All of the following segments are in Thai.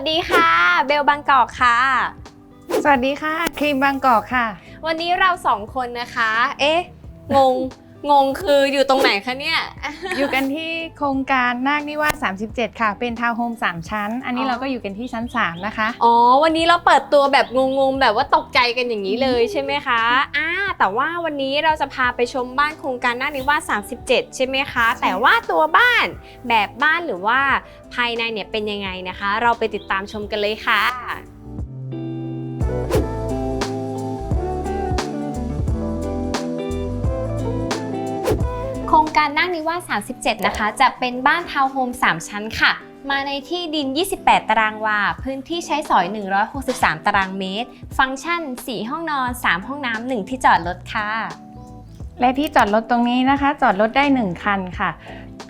วัสดีค่ะ เบลบางกอกค่ะ สวัสดีค่ะ ครีมบางกอกค่ะ วันนี้เราสองคนนะคะ เอ๊ะ งง งงคืออยู่ตรงไหนคะเนี่ย อยู่กันที่โครงการนาคนิวาส37 ค่ะ เป็นทาวน์โฮม3 ชั้น อันนี้อ๋อ เราก็อยู่กันที่ชั้น 3 นะคะ อ๋อ วันนี้เราเปิดตัวแบบงงๆ แบบว่าตกใจกันอย่างนี้เลยใช่ไหมคะอ่า แต่ว่าวันนี้เราจะพาไปชมบ้านโครงการนาคนิวาส37 ใช่ไหมคะ แต่ว่าตัวบ้านแบบบ้านหรือว่าภายในเนี่ยเป็นยังไงนะคะ เราไปติดตามชมกันเลยค่ะโครงการนั่งนิวาส37 นะคะ จะเป็นบ้านทาวน์โฮม 3 ชั้นค่ะ มาในที่ดิน 28 ตารางวา พื้นที่ใช้สอย 163 ตารางเมตร ฟังก์ชัน 4 ห้องนอน 3 ห้องน้ำ 1 ที่จอดรถค่ะ และที่จอดรถตรงนี้นะคะ จอดรถได้ 1 คันค่ะ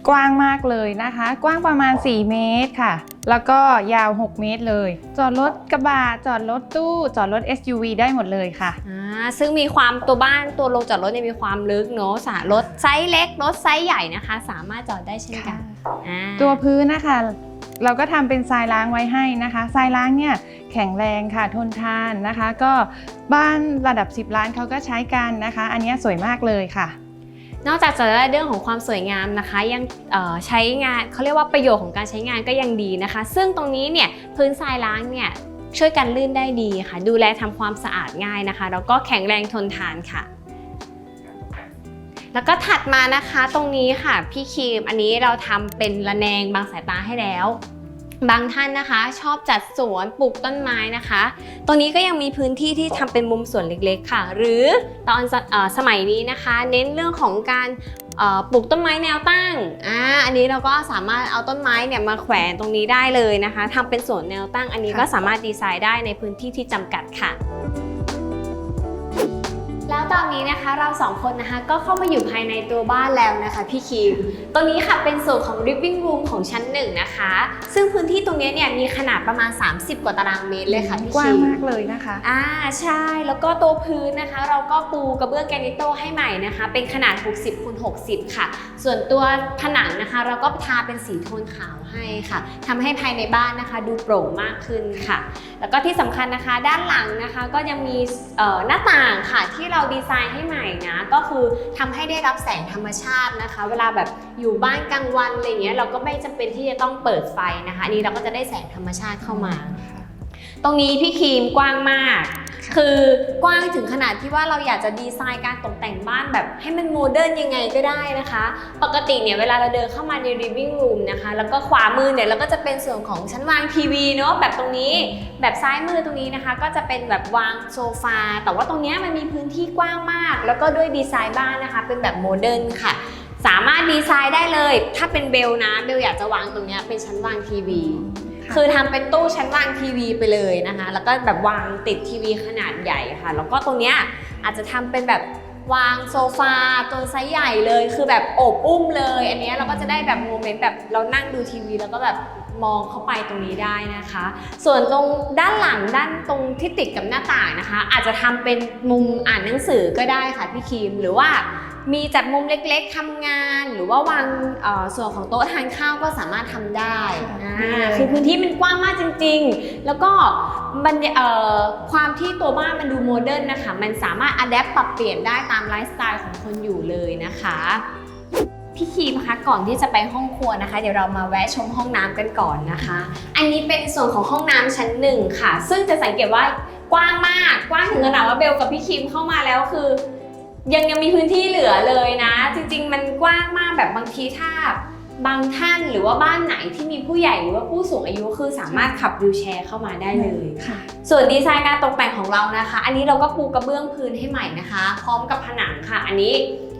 กว้างมากเลยนะคะ กว้างประมาณ 4 เมตรค่ะ แล้วก็ยาว 6 เมตรเลย จอดรถกระบะ จอดรถตู้ จอดรถ SUV ได้หมดเลยค่ะ อ่า ซึ่งมีความตัวบ้านตัวโรงจอดรถเนี่ยมีความลึกเนอะสารถไซส์เล็ก รถไซส์ใหญ่นะคะ สามารถจอดได้เช่นกัน อ่า ตัวพื้นนะคะ เราก็ทำเป็นทรายล้างไว้ให้นะคะทรายล้างเนี่ยแข็งแรงค่ะทนทานนะคะ ก็บ้านระดับ 10 ล้านเขาก็ใช้กันนะคะ อันนี้สวยมากเลยค่ะนอกจากจะได้เรื่องของความสวยงามนะคะ ยังใช้งานเขาเรียกว่าประโยชน์ของการใช้งานก็ยังดีนะคะ ซึ่งตรงนี้เนี่ยพื้นทรายล้างเนี่ยช่วยกันลื่นได้ดีค่ะ ดูแลทำความสะอาดง่ายนะคะ แล้วก็แข็งแรงทนทานค่ะ แล้วก็ถัดมานะคะตรงนี้ค่ะพี่ครีมอันนี้เราทำเป็นระแนงบางสายตาให้แล้ว บางท่านนะคะ ชอบจัดสวนปลูกต้นไม้นะคะ ตรงนี้ก็ยังมีพื้นที่ที่ทำเป็นมุมสวนเล็กๆ ค่ะ หรือตอนสอสมัยนี้นะคะ เน้นเรื่องของการปลูกต้นไม้แนวตั้งอ่าอันนี้เราก็สามารถเอาต้นไม้เนี่ยมาแขวนตรงนี้ได้เลยนะคะทำเป็นสวนแนวตั้ง อันนี้ก็สามารถดีไซน์ได้ในพื้นที่ที่จำกัดค่ะ อนนี้นะคะเราสองคนนะคะก็เข้ามาอยู่ภายในตัวบ้านแล้วนะคะพี่คิมตรงนี้ค่ะเป็นส่วนของ living room ของชั้นหนึ่งนะคะ ซึ่งพื้นที่ตรงนี้เนี่ยมีขนาดประมาณ 30 กว่าตารางเมตรเลยค่ะพี่กว้าคิงมมากเลยนะคะอ่าใช่แล้วก็ตัวพื้นนะคะ เราก็ปูกระเบื้องแกรนิโตให้ใหม่นะคะ เป็นขนาด 60คูณ60 ค่ะ ส่วนตัวผนังนะคะ เราก็ทาเป็นสีโทนขาวให้ค่ะทำให้ภายในบ้านนะคะ ดูโปร่งมากขึ้นค่ะ แล้วก็ที่สำคัญนะคะด้านหลังนะคะก็ยังมีเอ่อหน้าต่างค่ะที่เราดีไซน์ให้ใหม่นะก็คือทำให้ได้รับแสงธรรมชาตินะคะ เวลาแบบอยู่บ้านกลางวันอะไรเงี้ยเราก็ไม่จำเป็นที่จะต้องเปิดไฟนะคะอันนี้เราก็จะได้แสงธรรมชาติเข้ามา ตรงนี้พี่ครีมกว้างมาก คือกว้างถึงขนาดที่ว่าเราอยากจะดีไซน์การตกแต่งบ้านแบบให้มันโมเดิร์นยังไงก็ได้นะคะ ปกติเนี่ยเวลาเราเดินเข้ามาใน living room นะคะ แล้วก็ขวามือเนี่ยเราก็จะเป็นส่วนของชั้นวางทีวีเนาะแบบตรงนี้ แบบซ้ายมือตรงนี้นะคะ ก็จะเป็นแบบวางโซฟา แต่ว่าตรงเนี้ยมันมีพื้นที่กว้างมาก แล้วก็ด้วยดีไซน์บ้านนะคะ เป็นแบบโมเดิร์นค่ะสามารถดีไซน์ได้เลย ถ้าเป็นเบลนะ เบลอยากจะวางตรงเนี้ยเป็นชั้นวางทีวี คือทำเป็นตู้ชั้นวางทีวีไปเลยนะคะ แล้วก็แบบวางติดทีวีขนาดใหญ่ค่ะ แล้วก็ตรงเนี้ยอาจจะทำเป็นแบบวางโซฟาตัวไซส์ใหญ่เลย คือแบบโอบอุ้มเลย อันเนี้ยเราก็จะได้แบบโมเมนต์แบบเรานั่งดูทีวีแล้วก็แบบมองเข้าไปตรงนี้ได้นะคะ ส่วนตรงด้านหลังด้านตรงที่ติดกับหน้าต่างนะคะ อาจจะทำเป็นมุมอ่านหนังสือก็ได้ค่ะพี่ครีมหรือว่า มีจัดมุมเล็กๆทำงาน หรือว่าวางเอ่อส่วนของโต๊ะทานข้าวก็สามารถทำได้ค่ะอ่าคือพื้นที่มันกว้างมากจริง ๆ แล้วก็มันเอ่อความที่ตัวบ้านมันดูโมเดิร์นนะคะ มันสามารถอัดแอปปรับเปลี่ยนได้ตามไลฟ์สไตล์ของคนอยู่เลยนะคะพี่คีมคะก่อนที่จะไปห้องครัวนะคะ เดี๋ยวเรามาแวะชมห้องน้ำกันก่อนนะคะ อันนี้เป็นส่วนของห้องน้ำชั้นหนึ่งค่ะ ซึ่งจะสังเกตว่ากว้างมากกว้างถึงขนาดว่าเบลกับพี่คิมเข้ามาแล้วคือ ยังยังมีพื้นที่เหลือเลยนะ จริง ๆ มันกว้างมากแบบบางทีถ้าบางท่านหรือว่าบ้านไหนที่มีผู้ใหญ่หรือว่าผู้สูงอายุคือสามารถขับวิวแชร์เข้ามาได้เลย ค่ะ ส่วนดีไซน์การตกแต่งของเรานะคะ อันนี้เราก็ปูกระเบื้องพื้นให้ใหม่นะคะ พร้อมกับผนังค่ะ อันนี้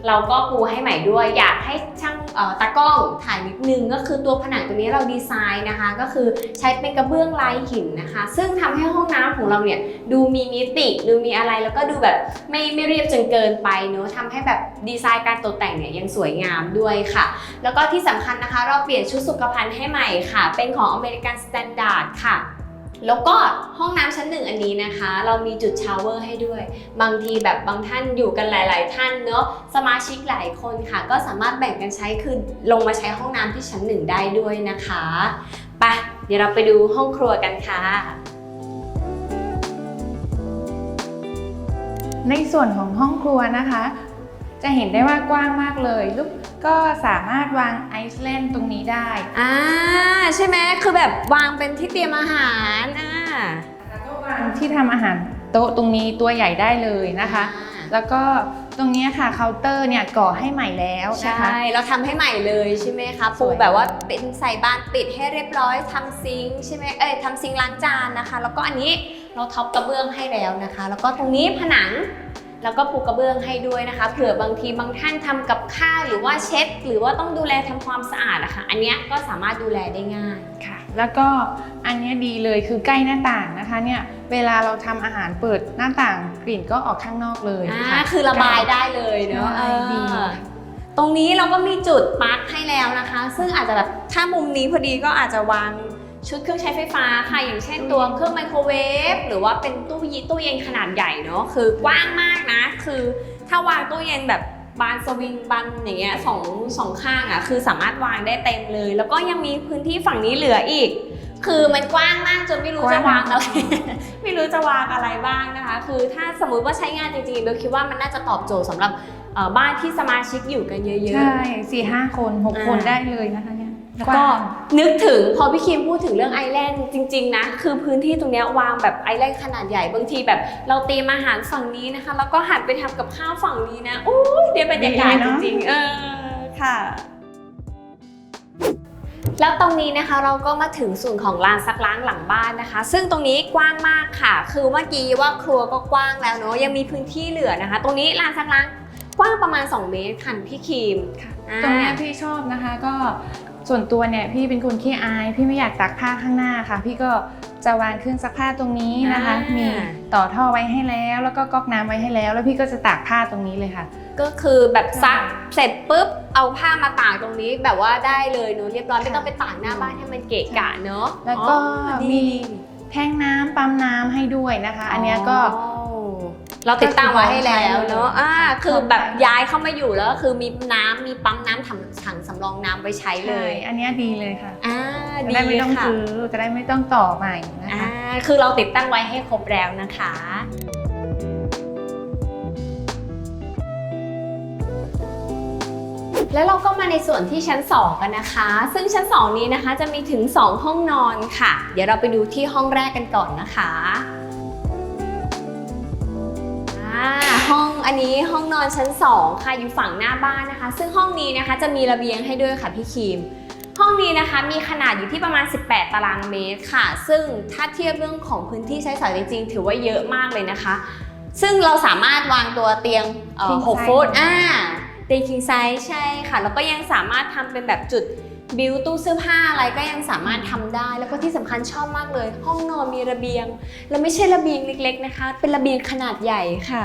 เราก็ปูให้ใหม่ด้วย อยากให้ช่างเอ่อ ตากล้องถ่ายนิดนึงก็คือตัวผนังตัวนี้เราดีไซน์นะคะ ก็คือใช้เป็นกระเบื้องลายหินนะคะ ซึ่งทำให้ห้องน้ำของเราเนี่ยดูมีมิติดูมีอะไรแล้วก็ดูแบบไม่ไม่เรียบจนเกินไปเนอะทำให้แบบดีไซน์การตกแต่งเนี่ยยังสวยงามด้วยค่ะ แล้วก็ที่สำคัญนะคะ เราเปลี่ยนชุดสุขภัณฑ์ให้ใหม่ค่ะ เป็นของอเมริกันสแตนดาร์ดค่ะ แล้วก็ห้องน้ำชั้นหนึ่งอันนี้นะคะ เรามีจุดชาวเวอร์ให้ด้วย บางทีแบบบางท่านอยู่กันหลาย ๆ ท่านเนอะสมาชิกหลายคนค่ะ ก็สามารถแบ่งกันใช้คือลงมาใช้ห้องน้ำที่ชั้นหนึ่งได้ด้วยนะคะไปเดี๋ยวเราไปดูห้องครัวกันค่ะ ในส่วนของห้องครัวนะคะ จะเห็นได้ว่ากว้างมากเลยลูก ก็สามารถวางไอซ์แลนด์ตรงนี้ได้ อ่าใช่ไหมคือแบบวางเป็นที่เตรียมอาหารอ่าแล้วก็วางที่ทำอาหารโต๊ะตรงนี้ตัวใหญ่ได้เลยนะคะ แล้วก็ตรงเนี้ยค่ะเคาน์เตอร์เนี่ยก่อให้ใหม่แล้วนะคะใช่เราทำให้ใหม่เลยใช่ไหมคะสปูวย แบบว่าเป็นใส่บานปิดให้เรียบร้อยทำซิงค์ใช่ไหมเอ้ยทำซิงค์ล้างจานนะคะ แล้วก็อันนี้เราท็อปกระเบื้องให้แล้วนะคะ แล้วก็ตรงนี้ผนัง แล้วก็ปูกระเบื้องให้ด้วยนะคะ เผื่อบางทีบางท่านทำกับข้าวหรือว่าเช็ด หรือว่าต้องดูแลทำความสะอาดนะคะอันเนี้ยก็สามารถดูแลได้ง่ายค่ะ แล้วก็อันเนี้ยดีเลยคือใกล้หน้าต่างนะคะเนี่ยเวลาเราทำอาหารเปิดหน้าต่างกลิ่นก็ออกข้างนอกเลยอ่าค่ะคือระบายได้เลยเนาะใช่ดีเออตรงนี้เราก็มีจุดปลั๊กให้แล้วนะคะ ซึ่งอาจจะแบบถ้ามุมนี้พอดีก็อาจจะวาง ชุดเครื่องใช้ไฟฟ้าค่ะอย่างเช่นตัวเครื่องไมโครเวฟหรือว่าเป็นตู้ยีตู้เย็นขนาดใหญ่เนาะคือกว้างมากนะ คือถ้าวางตู้เย็นแบบบานสวิงบันอย่างเงี้ยสองสองข้างอะคือสามารถวางได้เต็มเลย แล้วก็ยังมีพื้นที่ฝั่งนี้เหลืออีก คือมันกว้างมากจนไม่รู้จะวางอะไร ไม่รู้จะวางอะไรบ้างนะคะ คือถ้าสมมุติว่าใช้งานจริงๆเบลคิดว่ามันน่าจะตอบโจทย์สำหรับเอ่อบ้านที่สมาชิกอยู่กันเยอะใช่สี่ห้าคนหกอ่าคนได้เลยนะคะเนี่ยๆ แล้วกก็ว้างนึกถึงพอพี่คิมพูดถึงเรื่องไอแลนด์จริง ๆ นะ คือพื้นที่ตรงเนี้ยวางแบบไอแลนด์ขนาดใหญ่บางทีแบบ เราเตรียมอาหารฝั่งนี้นะคะ แล้วก็หันไปทำกับข้าวฝั่งนี้นะอุ้ยเดี๋ยวบรรยากาศจริงๆ เออค่ะ แล้วตรงนี้นะคะเราก็มาถึงส่วนของลานซักล้างหลังบ้านนะคะ ซึ่งตรงนี้กว้างมากค่ะ คือเมื่อกี้ว่าครัวก็กว้างแล้วเนาะยังมีพื้นที่เหลือนะคะ ตรงนี้ลานซักล้างกว้างประมาณ 2 เมตรค่ะพี่ครีมค่ะอ่าตรงเนี้ยพี่ชอบนะคะก็ ส่วนตัวเนี่ยพี่เป็นคนขี้อาย พี่ไม่อยากตากผ้าข้างหน้าค่ะ พี่ก็จะวางเครื่องซักผ้าตรงนี้นะคะอ่ามีมีต่อท่อไว้ให้แล้ว แล้วก็ก๊อกน้ำไว้ให้แล้ว แล้วพี่ก็จะตากผ้าตรงนี้เลยค่ะ ก็คือแบบซักใช่เสร็จปุ๊บเอาผ้ามาตากตรงนี้แบบว่าได้เลยเนาะเรียบร้อยไม่ต้องไปตากหน้าบ้านให้มันเกะกะเนาะแล้วก็อ๋อดีมีแท่งน้ำปั๊มน้ำให้ด้วยนะคะ อันเนี้ยก็อ๋อเราติดตั้งไว้ให้แล้วเนาะอ่าค่ะคือแบบพร้อมใช้ย้ายเข้ามาอยู่แล้วก็คือมีน้ำมีปั๊มน้ำถังถังสำรองน้ำไว้ใช้เลใช่ยอันเนี้ยดีเลยค่ะอ่าจะดีได้ไม่ต้องค่ะซื้อจะได้ไม่ต้องต่อใหม่นะอ่าคะคือเราติดตั้งไว้ให้ครบแล้วนะคะแล้วเราก็มาในส่วนที่ชั้น 2 กันนะคะ ซึ่งชั้น 2 นี้นะคะจะมีถึง 2 ห้องนอนค่ะ เดี๋ยวเราไปดูที่ห้องแรกกันก่อนนะคะอ่าห้อง อันนี้ห้องนอนชั้น 2 ค่ะอยู่ฝั่งหน้าบ้านนะคะ ซึ่งห้องนี้นะคะจะมีระเบียงให้ด้วยค่ะพี่ครีมห้องนี้นะคะมีขนาดอยู่ที่ประมาณ 18 ตารางเมตรค่ะ ซึ่งถ้าเทียบเรื่องของพื้นที่ใช้สอยจริงๆ ถือว่าเยอะมากเลยนะคะ ซึ่งเราสามารถวางตัวเตียงเอ่อ King 6 size ฟุตอ่าเตียง king size ใช่ค่ะ แล้วก็ยังสามารถทำเป็นแบบจุดบิวตู้เสื้อผ้าอะไรก็ยังสามารถทำได้ แล้วก็ที่สำคัญชอบมากเลย ห้องนอนมีระเบียง แล้วไม่ใช่ระเบียงเล็กๆนะคะ เป็นระเบียงขนาดใหญ่ค่ะ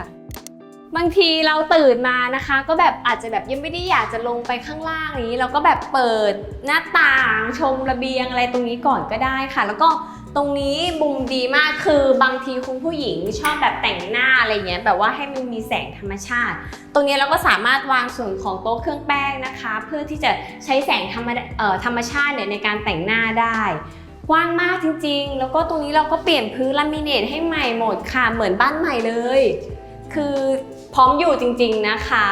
บางทีเราตื่นมานะคะ ก็แบบอาจจะแบบยังไม่ได้อยากจะลงไปข้างล่างอย่างนี้ เราก็แบบเปิดหน้าต่างชมระเบียงอะไรตรงนี้ก่อนก็ได้ค่ะ แล้วก็ตรงนี้มุมดีมากคือบางทีคุณผู้หญิงชอบแบบแต่งหน้าอะไรเงี้ยแบบว่าให้มันมีแสงธรรมชาติ ตรงนี้เราก็สามารถวางส่วนของโต๊ะเครื่องแป้งนะคะ เพื่อที่จะใช้แสงธรรมเอ่อธรรมชาติเนี่ยในการแต่งหน้าได้กว้างมากจริงๆ แล้วก็ตรงนี้เราก็เปลี่ยนพื้นลามิเนตให้ใหม่หมดค่ะเหมือนบ้านใหม่เลย คือ พร้อมอยู่จริงๆนะคะ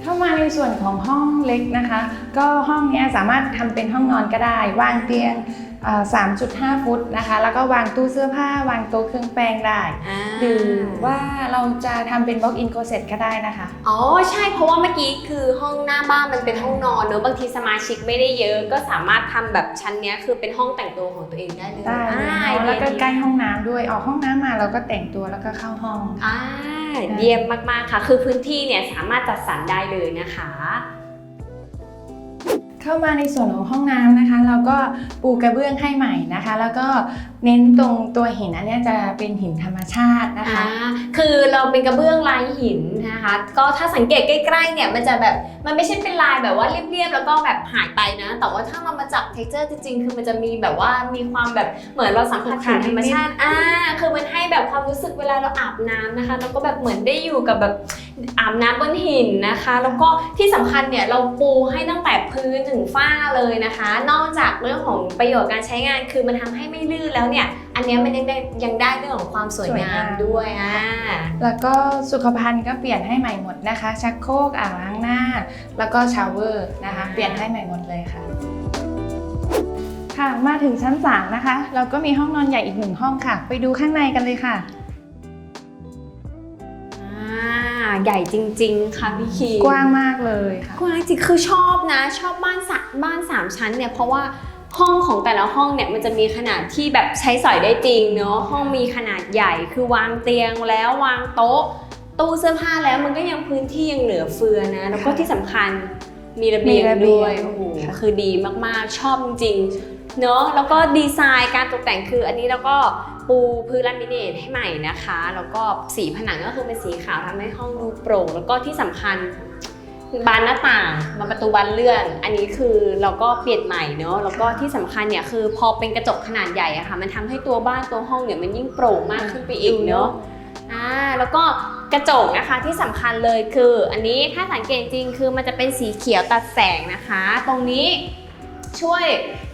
เข้ามาในส่วนของห้องเล็กนะคะ ก็ห้องเนี้ยสามารถทำเป็นห้องนอนก็ได้ วางเตียง 3.5 ฟุตนะคะ แล้วก็วางตู้เสื้อผ้าวางโต๊ะเครื่องแป้งได้ หรือว่าเราจะทำเป็น walk in closet ก็ได้นะคะ อ๋อ ใช่เพราะว่าเมื่อกี้คือห้องหน้าบ้านมันเป็นห้องนอนเนอะบางทีสมาชิกไม่ได้เยอะก็สามารถทำแบบชั้นเนี้ยคือเป็นห้องแต่งตัวของตัวเองได้เลยได้เลยอ่าเนอะแล้วก็ดีใกล้ห้องน้ำด้วยออกห้องน้ำมาเราก็แต่งตัวแล้วก็เข้าห้องอ่าเยี่ยมมากๆค่ะ คือพื้นที่เนี่ยสามารถจัดสรรได้เลยนะคะ เข้ามาในส่วนของห้องน้ำนะคะ เราก็ปูกระเบื้องให้ใหม่นะคะ แล้วก็ เน้นตรงตัวหินอันเนี้ยจะเป็นหินธรรมชาตินะคะ อ่าคือเราเป็นกระเบื้องลายหินนะคะ ก็ถ้าสังเกตใกล้ๆเนี่ยมันจะแบบมันไม่ใช่เป็นลายแบบว่าเรียบๆแล้วก็แบบหายไปนะ แต่ว่าถ้ามันมาจับเท็กเจอร์จริงๆ คือมันจะมีแบบว่ามีความแบบเหมือนเราสัมผัสถึงธรรมชาติอ่าคือมันให้แบบความรู้สึกเวลาเราอาบน้ำนะคะแล้วก็แบบเหมือนได้อยู่กับแบบอาบน้ำบนหินนะคะ แล้วก็ที่สำคัญเนี่ยเราปูให้ตั้งแต่พื้นถึงฝ้าเลยนะคะ นอกจากเรื่องของประโยชน์การใช้งานคือมันทำให้ไม่ลื่นแล้วเนี่ยอันเนี้ยมันยังได้ยังได้เรื่องของความสวยสวยงางามมด้วยอ่าแล้วก็สุขภัณฑ์ก็เปลี่ยนให้ใหม่หมดนะคะชักโครกอ่างล้างหน้า แล้วก็ชาวเวอร์นะคะเปลี่ยนให้ใหม่หมดเลยค่ะค่ะมาถึงชั้น3นะคะ เราก็มีห้องนอนใหญ่อีกหนึ่งห้องค่ะ ไปดูข้างในกันเลยค่ะอ่าใหญ่จริง ๆ ค่ะพี่คีกว้างมากเลยค่ะกว้างจริงคือชอบนะ ชอบบ้านสะบ้านสามชั้นเนี่ยเพราะว่า ห้องของแต่ละห้องเนี่ยมันจะมีขนาดที่แบบใช้สอยได้จริงเนาะห้องมีขนาดใหญ่คือวางเตียงแล้ววางโต๊ะ ตู้เสื้อผ้าแล้วมันก็ยังพื้นที่ยังเหลือเฟือนะ แล้วก็ที่สำคัญมีระเบียงมีระเบียงด้วยโอ้โหค่ะ คือดีมากๆชอบจริงๆเนาะแล้วก็ดีไซน์การตกแต่งคืออันนี้เราก็ปูพื้นลามิเนตให้ใหม่นะคะ แล้วก็สีผนังก็คือเป็นสีขาวทำให้ห้องดูโปร่งแล้วก็ที่สำคัญ บานหน้าต่างมาประตูบานเลื่อน อันนี้คือเราก็เปลี่ยนใหม่เนอะแล้วก็ที่สำคัญเนี่ยคือพอเป็นกระจกขนาดใหญ่อะค่ะมันทำให้ตัวบ้านตัวห้องเนี่ยมันยิ่งโปร่งมากขึ้นไปอีกเนอะอ่าแล้วก็กระจกนะคะที่สำคัญเลยคือ อันนี้ถ้าสังเกตจริงคือมันจะเป็นสีเขียวตัดแสงนะคะ ตรงนี้ช่วย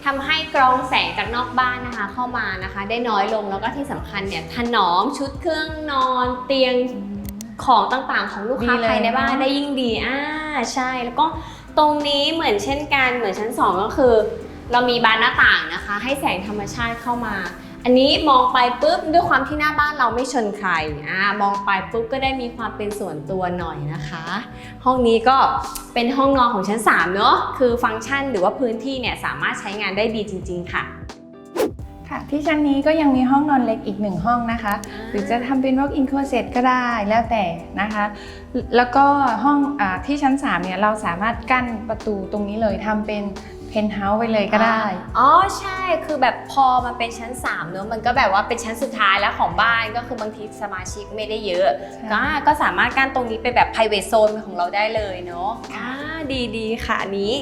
ทำให้กรองแสงจากนอกบ้านนะคะ เข้ามานะคะ ได้น้อยลงแล้วก็ที่สำคัญเนี่ยถนอมชุดเครื่องนอนเตียง ของต่างๆ ของลูกค้าดีเลยภายในบ้านเนอะได้ยิ่งดีอ่าใช่แล้วก็ตรงนี้เหมือนเช่นกันเหมือนชั้น 2 ก็คือ เรามีบานหน้าต่างนะคะ ให้แสงธรรมชาติเข้ามา อันนี้มองไปปุ๊บด้วยความที่หน้าบ้านเราไม่ชนใครอ่ามองไปปุ๊บก็ได้มีความเป็นส่วนตัวหน่อยนะคะ ห้องนี้ก็เป็นห้องนอนของชั้น3เนอะคือฟังก์ชันหรือว่าพื้นที่เนี่ยสามารถใช้งานได้ดีจริง ๆ ค่ะ ค่ะที่ชั้นนี้ก็ยังมีห้องนอนเล็กอีกหนึ่งห้องนะคะ หรือจะทำเป็น walk in closet ก็ได้แล้วแต่นะคะ แล้วก็ห้องอาที่ชั้น3เนี่ยเราสามารถกั้นประตูตรงนี้เลยทำเป็นเพนท์เฮาส์ไปเลยก็ได้ อ๋อใช่ คือแบบพอมันเป็นชั้น3เนอะมันก็แบบว่าเป็นชั้นสุดท้ายแล้วของบ้านก็คือบางทีสมาชิกไม่ได้เยอะ ก็ก็สามารถกั้นตรงนี้เป็นแบบ private zone ของเราได้เลยเนาะอ่าดีดีๆค่ะอันนี้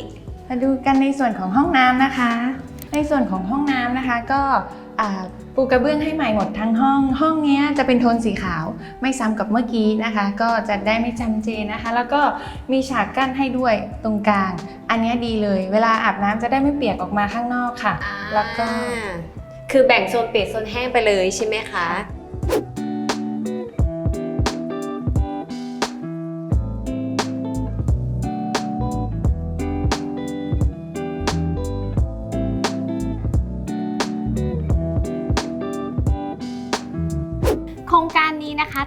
มาดูกันในส่วนของห้องน้ำนะคะ ในส่วนของห้องน้ำนะคะก็ปูกระเบื้องให้ใหม่หมดทั้งห้อง ห้องนี้จะเป็นโทนสีขาวไม่ซ้ำกับเมื่อกี้นะคะ ก็จะได้ไม่จำเจนะคะ แล้วก็มีฉากกั้นให้ด้วยตรงกลาง อันนี้ดีเลย เวลาอาบน้ำจะได้ไม่เปียกออกมาข้างนอกค่ะ แล้วก็คือแบ่งโซนเปียกโซนแห้งไปเลยใช่ไหมคะ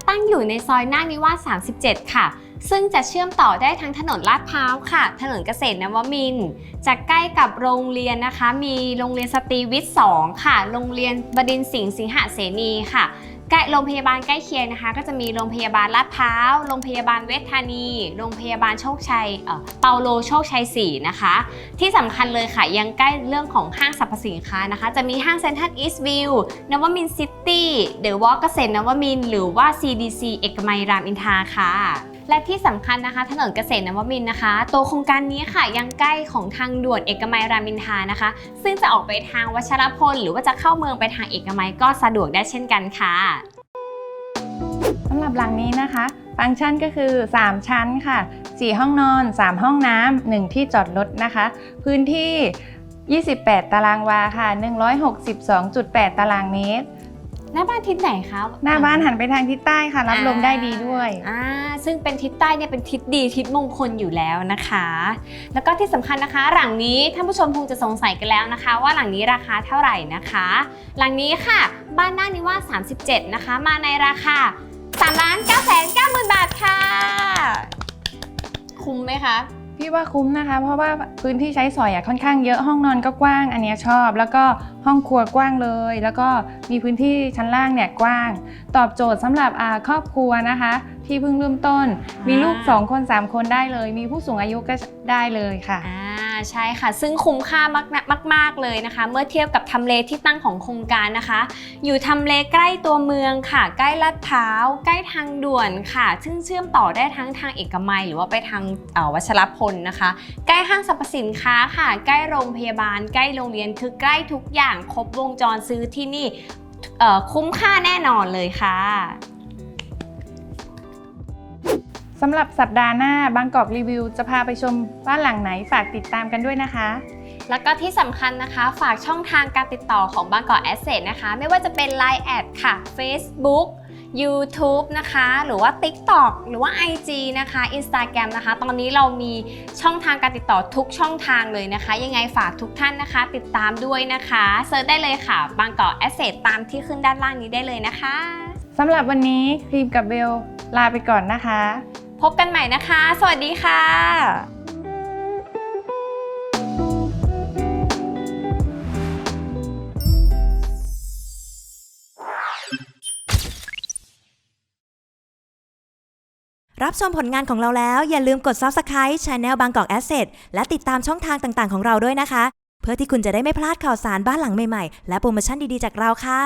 ตั้งอยู่ในซอยนาคนิวาส37 ค่ะ ซึ่งจะเชื่อมต่อได้ทั้งถนนลาดพร้าวค่ะ ถนนเกษตรนวมินจะใกล้กับโรงเรียนนะคะ มีโรงเรียนสตรีวิทย์ 2 ค่ะ โรงเรียนบดินทร์สิงห์สิงหเสนีค่ะ ใกล้โรงพยาบาลใกล้เคียงนะคะ ก็จะมีโรงพยาบาลลาดพร้าวโรงพยาบาลเวชธานี โรงพยาบาลโชคชัยเอ่อเปาโลโชคชัย4นะคะ ที่สำคัญเลยค่ะ ยังใกล้เรื่องของห้างสรรพสินค้านะคะ จะมีห้างเซ็นทรัลอีสต์วิวนวมินซิตี้เดอะวอล์กเกษตรนวมินหรือว่า CDC เอกมัยรามอินทราค่ะ และที่สำคัญนะคะ ถนนเกษตรนวมินนะคะ ตัวโครงการนี้ค่ะยังใกล้ของทางด่วนเอกมัยรามินทานะคะ ซึ่งจะออกไปทางวัชรพล หรือว่าจะเข้าเมืองไปทางเอกมัยก็สะดวกได้เช่นกันค่ะสำหรับหลังนี้นะคะ ฟังก์ชันก็คือ 3 ชั้นค่ะ 4 ห้องนอน 3 ห้องน้ำ1ที่จอดรถนะคะ พื้นที่ 28 ตารางวาค่ะ 162.8 ตารางเมตร หน้าบ้านทิศไหนคะหน้าบ้านหันไปทางทิศใต้ค่ะ รับลมได้ดีด้วยอ่าซึ่งเป็นทิศใต้เนี่ยเป็นทิศดีทิศมงคลอยู่แล้วนะคะ แล้วก็ที่สำคัญนะคะ หลังนี้ท่านผู้ชมคงจะสงสัยกันแล้วนะคะ ว่าหลังนี้ราคาเท่าไหร่นะคะ หลังนี้ค่ะ บ้านหน้านิวาส37 นะคะ มาในราคา3ล้าน9 9 0 0 0 0 บาทค่ะ คุ้มไหมคะ พี่ว่าคุ้มนะคะ เพราะว่าพื้นที่ใช้สอยอะค่อนข้างเยอะห้องนอนก็กว้าง อันเนี้ยชอบ แล้วก็ห้องครัวกว้างเลย แล้วก็มีพื้นที่ชั้นล่างเนี่ยกว้าง ตอบโจทย์สำหรับอ่าครอบครัวนะคะ ที่เพิ่งเริ่มต้น มีลูก 2 คน 3 คนได้เลย มีผู้สูงอายุก็ได้เลยค่ะ อ่า ใช่ค่ะ ซึ่งคุ้มค่ามากมากมากๆเลยนะคะ เมื่อเทียบกับทำเลที่ตั้งของโครงการนะคะ อยู่ทำเลใกล้ตัวเมืองค่ะ ใกล้ลาดพร้าว ใกล้ทางด่วนค่ะ ซึ่งเชื่อมต่อได้ทั้งทางเอกมัย หรือว่าไปทางวัชรพลนะคะ ใกล้ห้างสรรพสินค้าค่ะ ใกล้โรงพยาบาล ใกล้โรงเรียนคือใกล้ทุกอย่างครบวงจรซื้อที่นี่คุ้มค่าแน่นอนเลยค่ะ สำหรับสัปดาห์หน้าบางกอกรีวิว จะพาไปชมบ้านหลังไหนฝากติดตามกันด้วยนะคะ แล้วก็ที่สำคัญนะคะ ฝากช่องทางการติดต่อของบางกอกแอสเซทนะคะ ไม่ว่าจะเป็น Line แอดค่ะ Facebook YouTube นะคะ หรือว่า TikTok หรือว่า IG นะคะ Instagram นะคะ ตอนนี้เรามีช่องทางการติดต่อทุกช่องทางเลยนะคะ ยังไงฝากทุกท่านนะคะ ติดตามด้วยนะคะเซิร์ชได้เลยค่ะ บางกอกแอสเซทตามที่ขึ้นด้านล่างนี้ได้เลยนะคะสำหรับวันนี้ครีมกับเบลลาไปก่อนนะคะ พบกันใหม่นะคะ สวัสดีค่ะรับชมผลงานของเราแล้วอย่าลืมกด Subscribe Channel บางกอก Asset และติดตามช่องทางต่างๆของเราด้วยนะคะ เพื่อที่คุณจะได้ไม่พลาดข่าวสารบ้านหลังใหม่ๆ และโปรโมชั่นดีๆจากเราค่ะ